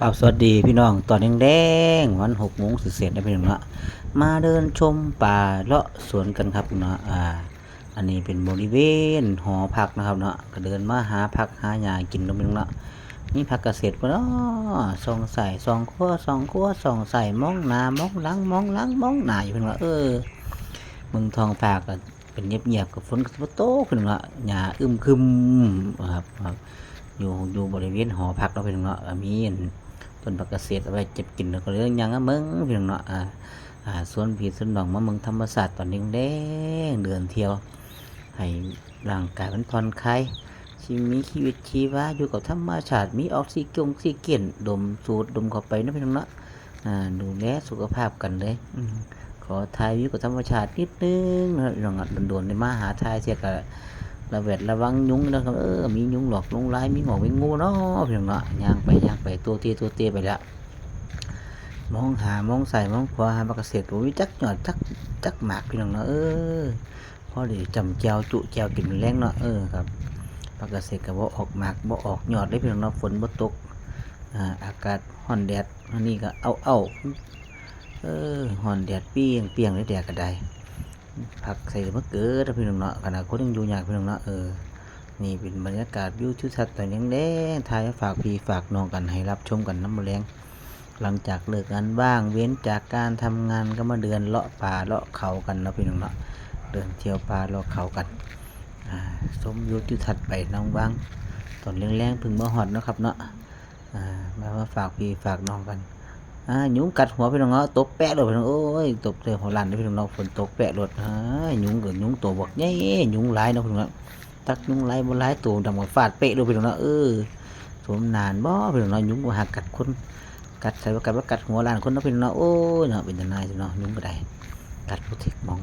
ครับสวัสดีพี่น้องตอนแดงๆวันหกโมงเสร็จได้พี่น้องเนาะมาเดินชมป่าเลาะสวนกันครับเนาะอ่า อันนี้เป็นบริเวณหอพักนะครับเนาะก็เดินมาหาพักหาหญ้ากินแล้วพี่น้องเนาะนี่พักเกษตรปะเนาะสองใส่สองขั้วสองขั้วสองใส่มองหน้ามองหลังมองหลังมองหน้าอยู่พี่น้องเนาะเออมึงทองฝากเป็นเงียบๆกับฝนก็บ่ตกพี่น้องเนาะหญ้าอึมครึมครับครับอยู่อยู่บริเวณหอพักเราะพี่น้องเนาะมีน ต้นผักเกษตรเอาไว้เจ็บกินแล้วก็เรื่องยังอะมึงพี่น้องเนาะอ่าอ่าสวนผีสวนดอกมะมึงธรรมศาสตร์ตอนนี้แดงเดือนเที่ยว ให้ร่างกายมันผ่อนคลายชีมีชีวิตชีวาอยู่กับธรรมชาติมีออกซิเจนซิเกนดมสูดดมเข้าไปนะพี่น้องเนาะอ่าดูแลสุขภาพกันเลยขอทายอยู่กับธรรมชาตินิดนึงนะพี่น้องโดนๆในมาหาทายเสียกะ ระเวดระวังยุงนะครับเออมียุงหลอกลุงลายมีหงอกมีงูเนาะเพียงเนาะย่างไปย่างไปตัวเตี้ยตัวเตี้ยไปแล้วมองหามองใส่มองขวาหาบักเกษตรโอ้ยจักหยอดจักจักหมากพี่น้องเนาะเออพอดีจำแจวจุแจวกินแรงเนาะเออครับบักเกษตรก็บ่ออกหมากบ่ออกหยอดได้พี่น้องเนาะฝนบ่ตกอ่าอากาศร้อนแดดอันนี้ก็เอาเอาเออร้อนแดดเปียงเปียงเลยแดดก็ได้ ผักใส่มะเขือถ้าพี่น้องเนาะขณะคนยังอยู่ยากพี่น้องเนาะเออนี่เป็นบรรยากาศวิวทิวทัศน์แต่ยังแดงๆถ่ายฝากพี่ฝากน้องกันให้รับชมกันน้ำมแรงหลังจากเลิกงานบ้าง เว้นจากการทำงานก็มาเดินเลาะป่าเลาะเขากันเนาะพี่น้องเนาะเดินเที่ยวป่าเลาะเขากันอ่าชมวิวทิวทัศน์ไปน้องบ้างตอนแรงๆพึ่งมาหอดนะครับเนาะอ่ามาฝากพี่ฝากน้องกัน อ่ายุงกัดหัวพี่น้องเนาะตบแปะเลยพี่น้องโอ้ยตบเจอหัวลันพี่น้องเนาะฝนตกแปะรถอ่ายุงกับยุงตัวบวกเย้ยุงหลายเนาะพี่น้องเนาะตักยุงหลายบ่หลายตัวดำกับฟาดเปะเลยพี่น้องเนาะเออสมนานบ่พี่น้องเนาะยุงบ่หักกัดคนกัดใส่ว่ากัดว่ากัดหัวลันคนเนาะพี่น้องเนาะโอ้ยเนาะเป็นจังไดสิเนาะยุงก็ได้กัดผู้ทิกมอง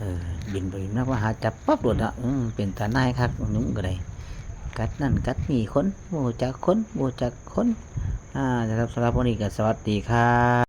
เออบินไปนักว่าหาจับปั๊บโดดเนาะอืมเป็นตาหน้ายคักยุงก็ได้กัดนั่นกัดนี่คนบ่จักคนบ่จักคน อ่านะครับสำหรับวันนี้ก็สวัสดีครับ